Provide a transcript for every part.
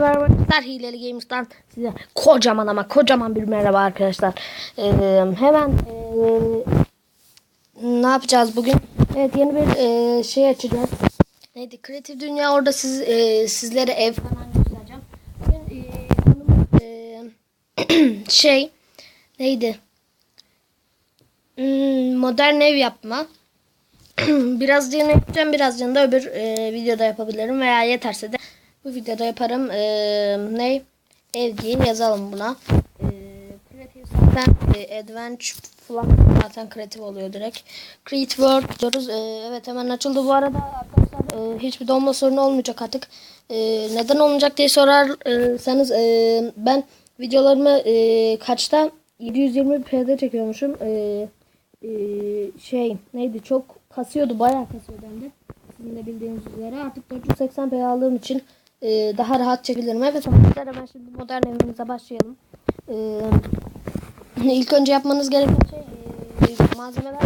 merhaba arkadaşlar. Hileli Games'tan size kocaman ama kocaman bir merhaba arkadaşlar. Ee, hemen ee, ne yapacağız bugün? Evet yeni bir ee, şey açacağız. Neydi? Kreatif Dünya orada siz ee, sizlere ev falan göstereceğim. Bugün ee, şey neydi? Hmm, modern ev yapma. birazcığını yapacağım birazcığını da öbür e, videoda yapabilirim veya yeterse de bu videoda yaparım. E, ne? Ev diye yazalım buna. E, zaten e, adventure falan zaten kreatif oluyor direkt. Create World diyoruz. E, evet hemen açıldı bu arada arkadaşlar. E, hiçbir donma sorunu olmayacak artık. E, neden olmayacak diye sorarsanız e, ben videolarımı e, kaçta 720p'de çekiyormuşum. E, e, şey neydi çok kasıyordu bayağı kasıyordu hem de sizin de bildiğiniz üzere artık 480p aldığım için e, daha rahat çekebilirim evet arkadaşlar hemen şimdi modern evimize başlayalım. E, ilk önce yapmanız gereken şey e, malzemeler.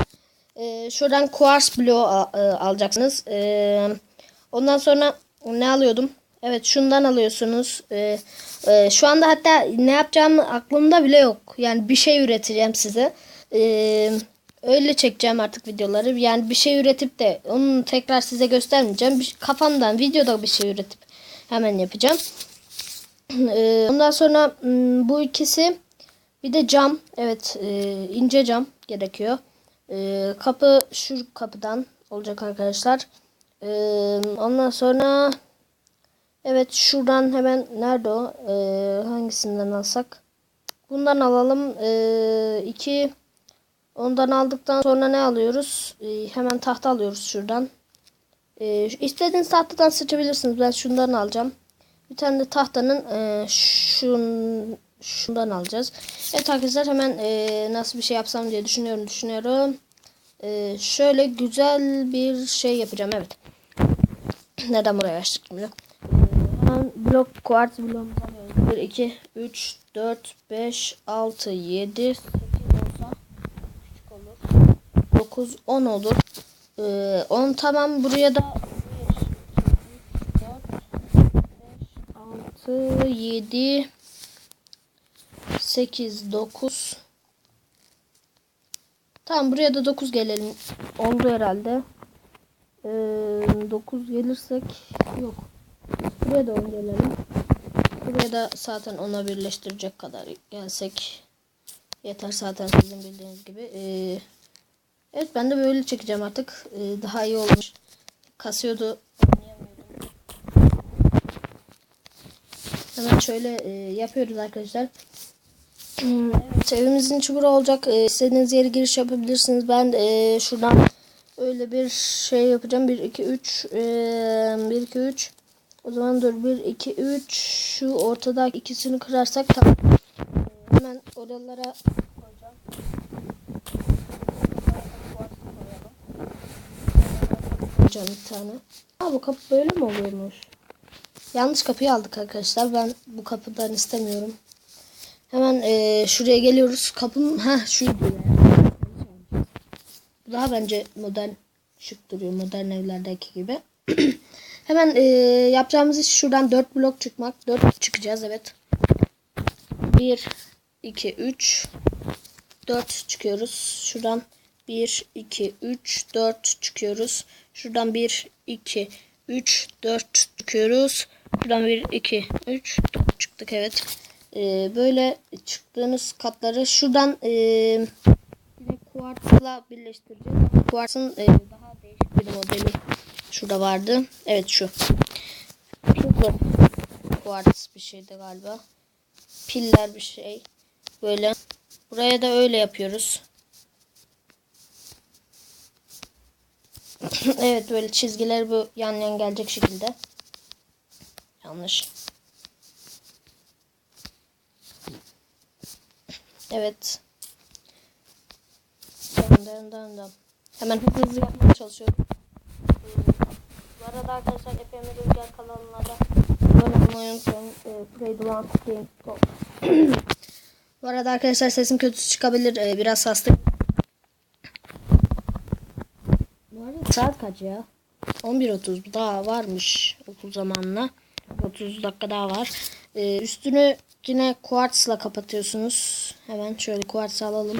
E, şuradan kuars bloğu e, alacaksınız. E, ondan sonra ne alıyordum? Evet şundan alıyorsunuz. E, e, şu anda hatta ne yapacağım aklımda bile yok. Yani bir şey üreteceğim size. Eee öyle çekeceğim artık videoları. Yani bir şey üretip de onu tekrar size göstermeyeceğim. Bir, kafamdan videoda bir şey üretip hemen yapacağım. Ee, ondan sonra hmm, bu ikisi bir de cam. Evet e, ince cam gerekiyor. Ee, kapı şu kapıdan olacak arkadaşlar. Ee, ondan sonra evet şuradan hemen nerede o? Hangisinden alsak? Bundan alalım. Ee, iki Ondan aldıktan sonra ne alıyoruz? Hemen tahta alıyoruz şuradan. Ee, istediğiniz tahtadan seçebilirsiniz. Ben şundan alacağım. Bir tane de tahtanın e, şun, şundan alacağız. Evet arkadaşlar hemen e, nasıl bir şey yapsam diye düşünüyorum düşünüyorum. E, şöyle güzel bir şey yapacağım. Evet. Neden buraya açtık şimdi? Ee, blok kuartz bloğumuzu alıyoruz. 1, 2, 3, 4, 5, 6, 7, 8 olsa 9, 10 olur. Ee, 10 tamam buraya da 1, 4, 5, 6, 7, 8, 9. Tamam buraya da 9 gelelim. Oldu herhalde. Ee, 9 gelirsek yok. Buraya da 10 gelelim. Buraya da zaten ona birleştirecek kadar gelsek yeter zaten sizin bildiğiniz gibi. Ee, Evet ben de böyle çekeceğim artık. Ee, daha iyi olmuş. Kasıyordu. Hemen şöyle e, yapıyoruz arkadaşlar. evet evimizin içi bura olacak. E, istediğiniz yere giriş yapabilirsiniz. Ben e, şuradan öyle bir şey yapacağım. 1 2 3 e, 1 2 3 o zaman dur 1 2 3 şu ortadaki ikisini kırarsak tamam. E, hemen oralara Hocam bir tane. Aa bu kapı böyle mi oluyormuş? Yanlış kapıyı aldık arkadaşlar. Ben bu kapıdan istemiyorum. Hemen e, şuraya geliyoruz. Kapım ha şu. Bu daha bence modern şık duruyor. Modern evlerdeki gibi. Hemen e, yapacağımız iş şuradan 4 blok çıkmak. 4 çıkacağız evet. 1 2 3 4 çıkıyoruz. Şuradan 1, 2, 3, 4 çıkıyoruz. Şuradan 1, 2, 3, 4 çıkıyoruz. Şuradan 1, 2, 3, 4 çıktık evet. Ee, böyle çıktığınız katları şuradan e, yine kuartsla birleştireceğiz. Kuartsın e, daha değişik bir modeli şurada vardı. Evet şu. Şu kuarts bir şeydi galiba. Piller bir şey. Böyle. Buraya da öyle yapıyoruz. evet böyle çizgiler bu yan yan gelecek şekilde. Yanlış. Evet. Dön dön dön. Hemen hızlı yapmaya çalışıyorum. Bu arada arkadaşlar Efe'nin Rüzgar kanalına da abone olmayı unutmayın. Play the Bu arada arkadaşlar sesim kötü çıkabilir. Ee, biraz hastayım. Bu arada saat kaç ya? 11.30 daha varmış okul zamanına. 30 dakika daha var. Ee, üstünü yine kuartsla kapatıyorsunuz. Hemen şöyle kuartsı alalım.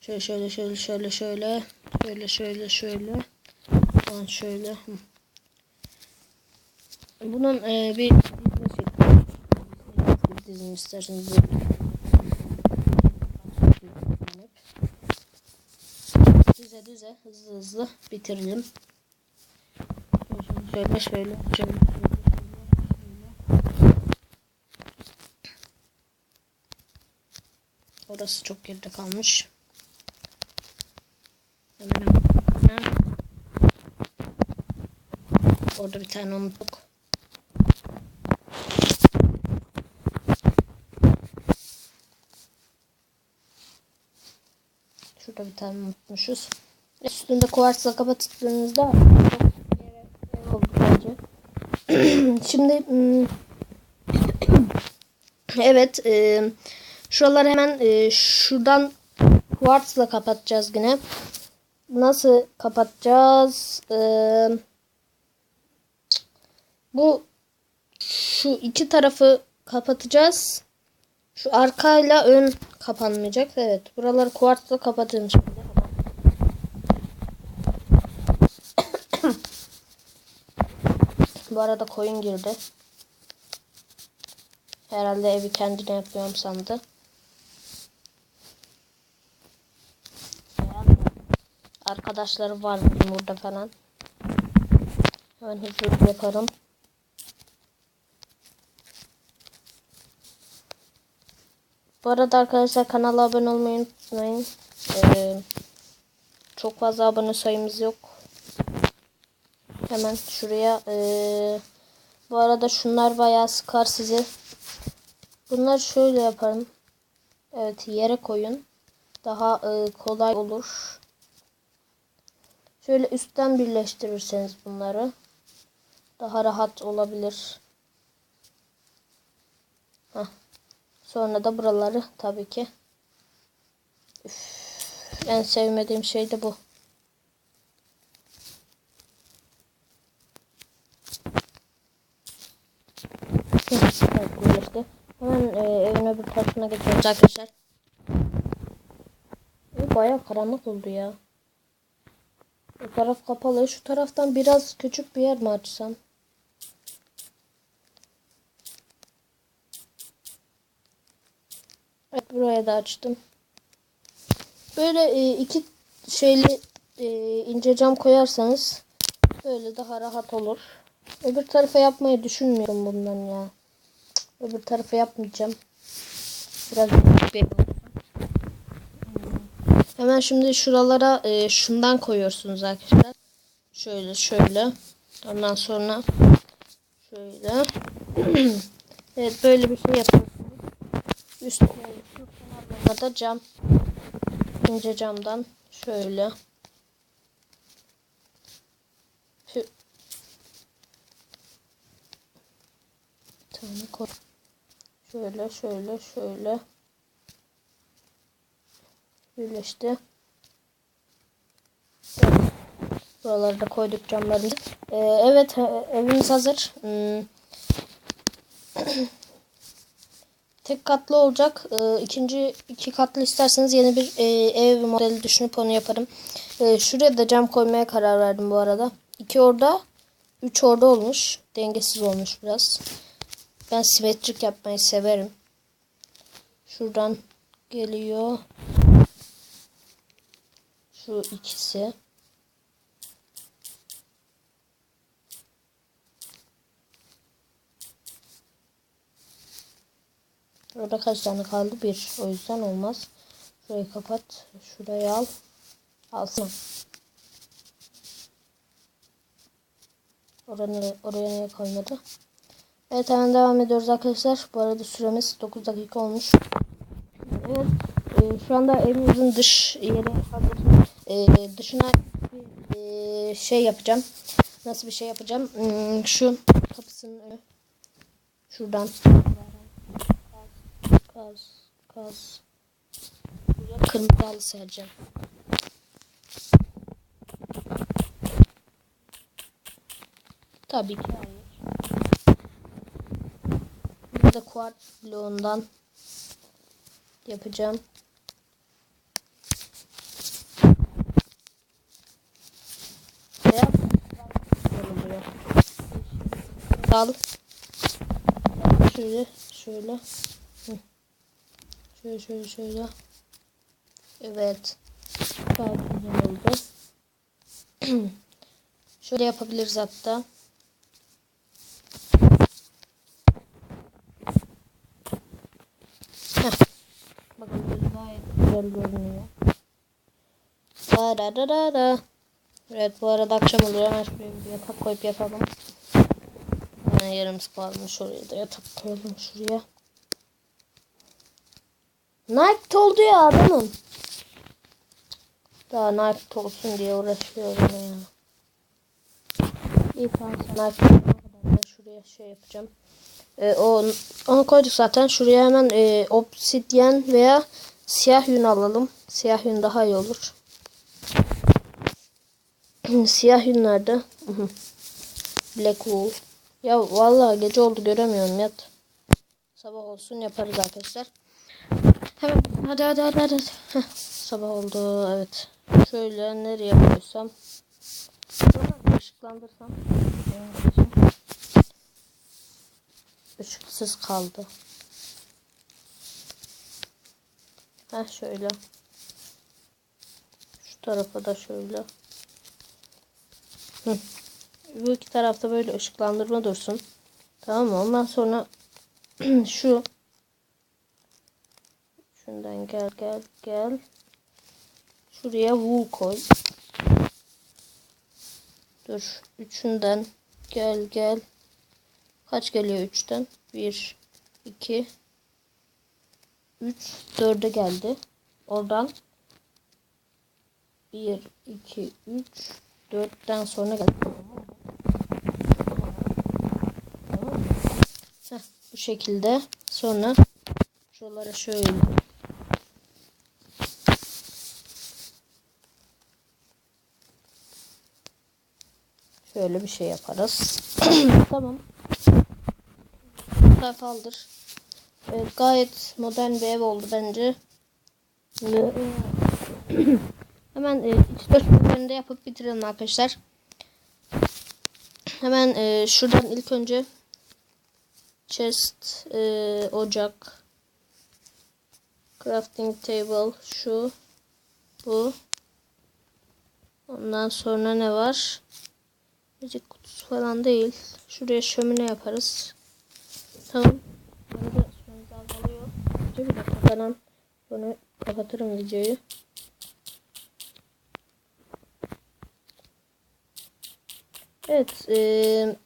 Şöyle şöyle şöyle şöyle şöyle şöyle şöyle şöyle Falan şöyle. Bunun e, bir dizme şekli. Dizin isterseniz. Düze hızlı hızlı bitirelim. Şöyle şöyle şöyle. Orası çok geride kalmış. Hemen hemen. Orada bir tane unuttuk. Şurada bir tane unutmuşuz. Üstünde kuvarsla kapattığınızda oldu. Şimdi hmm, evet e, şuraları hemen e, şuradan kuartsla kapatacağız yine. Nasıl kapatacağız? Ee, bu şu iki tarafı kapatacağız. Şu arkayla ön kapanmayacak. Evet. Buraları kuartsla kapatın şimdi. Bu arada koyun girdi. Herhalde evi kendine yapıyorum sandı. Arkadaşları var burada falan. Hemen hızlı yaparım. Bu arada arkadaşlar kanala abone olmayı unutmayın. Ee, çok fazla abone sayımız yok. Hemen şuraya. Ee, bu arada şunlar bayağı sıkar sizi. Bunlar şöyle yaparım. Evet yere koyun. Daha e, kolay olur. Şöyle üstten birleştirirseniz bunları daha rahat olabilir. Heh. Sonra da buraları tabii ki. Üf, en sevmediğim şey de bu. evet, birleşti. Hemen e, evin öbür tarafına geçiyoruz arkadaşlar. E, bayağı karanlık oldu ya. Bu taraf kapalı. Şu taraftan biraz küçük bir yer mi açsam? Evet buraya da açtım. Böyle e, iki şeyli e, ince cam koyarsanız böyle daha rahat olur. Öbür tarafa yapmayı düşünmüyorum bundan ya. Öbür tarafa yapmayacağım. Biraz büyük Hemen şimdi şuralara e, şundan koyuyorsunuz arkadaşlar. Şöyle şöyle. Ondan sonra şöyle. evet böyle bir şey yapıyorsunuz. Üstüne kenarlarına da cam. ince camdan şöyle. Tane koy. Şöyle şöyle şöyle birleşti. Buraları da koyduk camlarımızı. Ee, evet evimiz hazır. Hmm. Tek katlı olacak. Ee, ikinci iki katlı isterseniz yeni bir e, ev modeli düşünüp onu yaparım. Ee, şuraya da cam koymaya karar verdim bu arada. İki orada, üç orada olmuş. Dengesiz olmuş biraz. Ben simetrik yapmayı severim. Şuradan geliyor. Şu ikisi. Burada kaç tane kaldı? Bir. O yüzden olmaz. Şurayı kapat. Şurayı al. Alsın. Oraya, oraya niye koymadı? Evet hemen devam ediyoruz arkadaşlar. Bu arada süremiz 9 dakika olmuş. Evet. E, şu anda evimizin dış yeri hazır e, dışına e, şey yapacağım. Nasıl bir şey yapacağım? Hmm, şu kapısının önü. Şuradan. Kaz. Kaz. Buraya kırmızı halı sereceğim. Tabii ki. De kuart bloğundan yapacağım. Buraya. Al. Şöyle şöyle. Şöyle şöyle şöyle. Evet. Gayet güzel oldu. şöyle yapabiliriz hatta. Heh. Bakın böyle gayet güzel görünüyor. Da da da da da. Evet bu arada akşam oluyor. Hemen şuraya bir yatak koyup yapalım. Yani yarımız kalmış oraya da yatak koyalım şuraya. Night oldu ya adamım. Daha night olsun diye uğraşıyorum ya. İyi tamam kadar da şuraya şey yapacağım. Ee, o, onu koyduk zaten. Şuraya hemen e, obsidyen veya siyah yün alalım. Siyah yün daha iyi olur. siyah yün nerede? Hı hı. Black wool. Ya vallahi gece oldu göremiyorum yat. Sabah olsun yaparız arkadaşlar. Hemen hadi hadi hadi hadi. Heh, sabah oldu evet. Şöyle nereye koysam. Şuradan ışıklandırsam. Işıksız kaldı. Heh şöyle. Şu tarafa da şöyle. Hı. Bu iki tarafta böyle ışıklandırma dursun. Tamam mı? Ondan sonra şu şundan gel gel gel. Şuraya wool koy. Dur. Üçünden gel gel. Kaç geliyor üçten? Bir, iki, üç, dörde geldi. Oradan bir, iki, üç, dörtten sonra geldi. Heh, bu şekilde. Sonra şuralara şöyle. Şöyle bir şey yaparız. tamam. Kaldır. Evet, gayet modern bir ev oldu bence. Hemen e, iç dört bölümünde yapıp bitirelim arkadaşlar. Hemen e, şuradan ilk önce chest, e, ocak, crafting table, şu, bu. Ondan sonra ne var? Müzik kutusu falan değil. Şuraya şömine yaparız. Tamam. Arada süremiz azalıyor. Bir dakika falan. Sonra kapatırım videoyu. Evet. eee,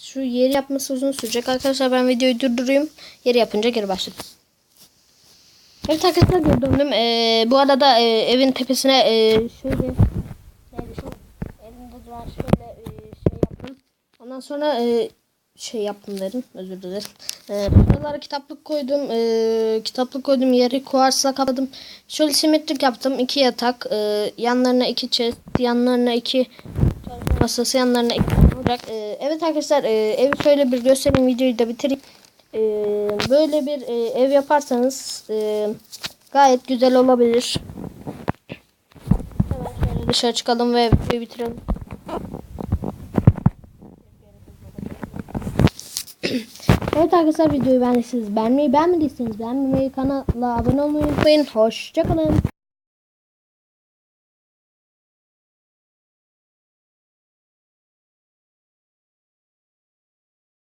şu yeri yapması uzun sürecek. Arkadaşlar ben videoyu durdurayım. Yeri yapınca geri başladım. Evet arkadaşlar geri döndüm. Eee, bu arada eee, evin tepesine eee, şöyle yani şu elimde duran şöyle eee, şey yaptım. Ondan sonra eee, şey yaptım dedim. Özür dilerim. Eee buralara kitaplık koydum. Eee, kitaplık koydum. Yeri kuarsla kapadım. Şöyle simetrik yaptım. iki yatak. eee, yanlarına iki chest. Yanlarına iki masası. Yanlarına olacak. Eee, evet arkadaşlar eee, evi şöyle bir göstereyim. Videoyu da bitireyim. Eee, böyle bir ev yaparsanız gayet güzel olabilir. Dışarı çıkalım ve videoyu bitirelim. Evet arkadaşlar videoyu beğendiyseniz beğenmeyi beğenmediyseniz beğenmemeyi kanala abone olmayı unutmayın. Hoşçakalın.